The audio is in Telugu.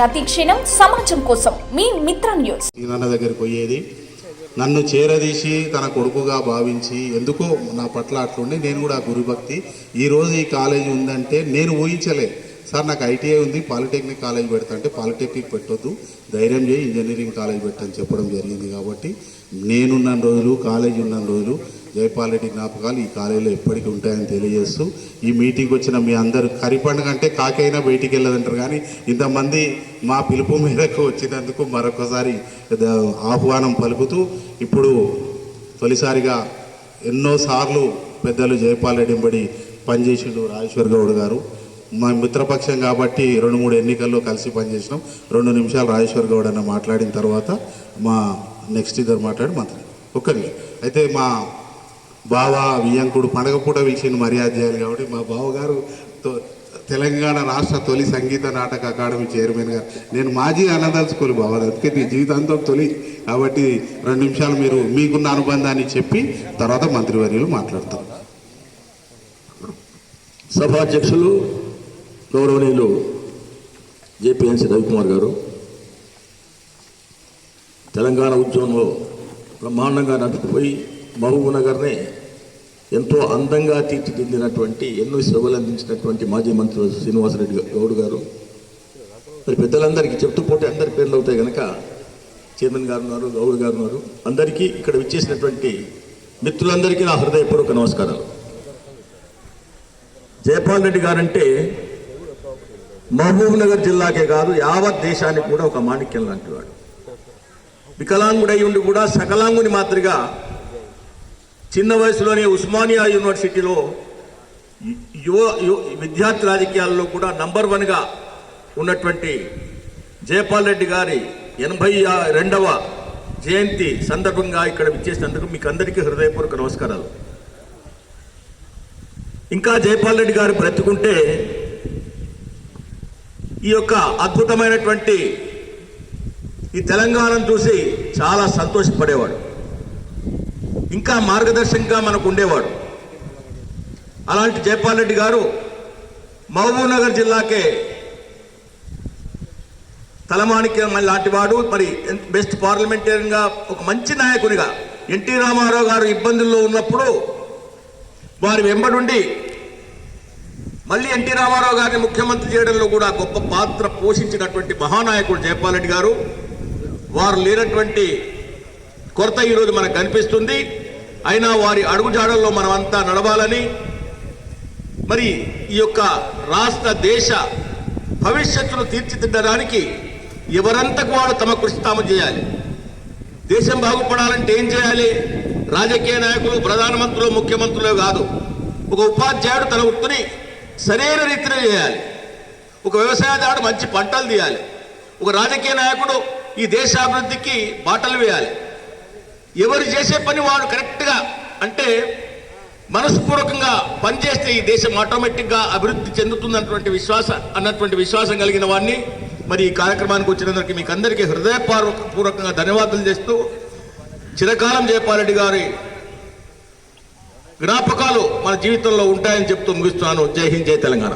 ప్రతి క్షణం సమాజం కోసం మీ మిత్ర న్యూస్. నాన్న దగ్గరికి పోయేది. నన్ను చేరదీసి తన కొడుకుగా భావించి ఎందుకో నా పట్ల అట్లుండి నేను కూడా గురుభక్తి. ఈరోజు ఈ కాలేజీ ఉందంటే నేను ఊహించలేదు సార్ నాకు ఐటీఐ ఉంది పాలిటెక్నిక్ కాలేజ్ పెడతా అంటే పాలిటెక్నిక్ పెట్టొద్దు. ధైర్యం చేయి ఇంజనీరింగ్ కాలేజ్ పెట్టని చెప్పడం జరిగింది కాబట్టి నేనున్న రోజులు కాలేజీ ఉన్న రోజులు జయపాల్ రెడ్డి జ్ఞాపకాలు ఈ కాలేజీలో ఎప్పటికీ ఉంటాయని తెలియజేస్తూ ఈ మీటింగ్కి వచ్చిన మీ అందరు కరిపండుగ అంటే కాకైనా బయటికి వెళ్ళదంటారు కానీ ఇంతమంది మా పిలుపు మేరకు వచ్చినందుకు మరొకసారి ఆహ్వానం పలుకుతూ ఇప్పుడు తొలిసారిగా ఎన్నోసార్లు పెద్దలు జయపాల్ రెడ్డి బడి పనిచేసిండు రాజేశ్వర్ గౌడ్ గారు. మా మిత్రపక్షం కాబట్టి రెండు మూడు ఎన్నికల్లో కలిసి పనిచేసినాం. రెండు నిమిషాలు రాజేశ్వర్ గౌడ్ అన్న మాట్లాడిన తర్వాత మా నెక్స్ట్ ఇద్దరు మాట్లాడి మంత్రి. ఒక్క అయితే మా బావ వియ్యంకుడు పండగ పూట పిలిచిన మర్యాద చేయాలి కాబట్టి మా బావగారు తో- తెలంగాణ రాష్ట్ర తొలి సంగీత నాటక అకాడమీ చైర్మన్ గారు. నేను మాజీ అనదలుచుకోలు బావ అందుకే నీ జీవితాంతం తొలి. కాబట్టి రెండు నిమిషాలు మీరు మీకున్న అనుబంధాన్ని చెప్పి తర్వాత మంత్రివర్యులు మాట్లాడతారు. సభాధ్యక్షులు గౌరవనీయులు జేపీఎన్సీ రవికుమార్ గారు. తెలంగాణ ఉద్యమంలో బ్రహ్మాండంగా నడుపుకుపోయి మహబూబ్ నగర్ని ఎంతో అందంగా తీర్చిదిద్దినటువంటి ఎన్నో సేవలు అందించినటువంటి మాజీ మంత్రి శ్రీనివాసరెడ్డి గౌడ్ గారు. మరి పెద్దలందరికీ చెప్తూ పోతే అందరి పేర్లు అవుతాయి కనుక చైర్మన్ గారు ఉన్నారు గౌడ్ గారు ఉన్నారు. అందరికీ ఇక్కడ విచ్చేసినటువంటి మిత్రులందరికీ నా హృదయపూర్వక నమస్కారాలు. జయపాల్ రెడ్డి గారంటే మహబూబ్ నగర్ జిల్లాకే కాదు యావత్ దేశానికి కూడా ఒక మాణిక్యం లాంటి వాడు. వికలాంగుడై ఉండి కూడా సకలాంగుని మాదిరిగా చిన్న వయసులోనే ఉస్మానియా యూనివర్సిటీలో యువ యువ- విద్యార్థి రాజకీయాల్లో కూడా నంబర్ వన్గా ఉన్నటువంటి జయపాల్ రెడ్డి గారి ఎనభై రెండవ జయంతి సందర్భంగా ఇక్కడ విచ్చేసినందుకు మీకు అందరికీ హృదయపూర్వక నమస్కారాలు. ఇంకా జయపాల్ రెడ్డి గారు బ్రతుకుంటే ఈ యొక్క అద్భుతమైనటువంటి ఈ తెలంగాణను చూసి చాలా సంతోషపడేవాడు. ఇంకా మార్గదర్శకంగా మనకు ఉండేవాడు. అలాంటి జయపాల్ రెడ్డి గారు మహబూబ్నగర్ జిల్లాకే తలమాణిక్యం లాంటి వాడు మరి బెస్ట్ పార్లమెంటేరియన్గా ఒక మంచి నాయకునిగా ఎన్టీ రామారావు గారు ఇబ్బందుల్లో ఉన్నప్పుడు వారి వెంబడుండి మళ్ళీ ఎన్టీ రామారావు గారిని ముఖ్యమంత్రి చేయడంలో కూడా గొప్ప పాత్ర పోషించినటువంటి మహానాయకుడు జయపాల్ రెడ్డి గారు. వారు లేనటువంటి కొరత ఈరోజు మనకు కనిపిస్తుంది. అయినా వారి అడుగుజాడల్లో మనమంతా నడవాలని మరి ఈ యొక్క రాష్ట్ర దేశ భవిష్యత్తును తీర్చిదిద్దడానికి ఎవరంతకు వాడు తమ కృషి తాము చేయాలి. దేశం బాగుపడాలంటే ఏం చేయాలి? రాజకీయ నాయకులు ప్రధానమంత్రులు ముఖ్యమంత్రులు కాదు. ఒక ఉపాధ్యాయుడు తన వృత్తిని సరైన రీతిలో చేయాలి. ఒక వ్యవసాయదారుడు మంచి పంటలు తీయాలి. ఒక రాజకీయ నాయకుడు ఈ దేశాభివృద్ధికి బాటలు వేయాలి. ఎవరు చేసే పని వాడు కరెక్ట్గా అంటే మనస్పూర్వకంగా పనిచేస్తే ఈ దేశం ఆటోమేటిక్గా అభివృద్ధి చెందుతుందన్నటువంటి విశ్వాస అన్నటువంటి విశ్వాసం కలిగిన వాడిని మరి ఈ కార్యక్రమానికి వచ్చినందుకు మీకు అందరికీ హృదయపూర్వక పూర్వకంగా ధన్యవాదాలు చేస్తూ చిరకాలం జయపాలరెడ్డి గారి జ్ఞాపకాలు మన జీవితంలో ఉంటాయని చెప్తూ ముగిస్తున్నాను. జై హింద్ జై తెలంగాణ.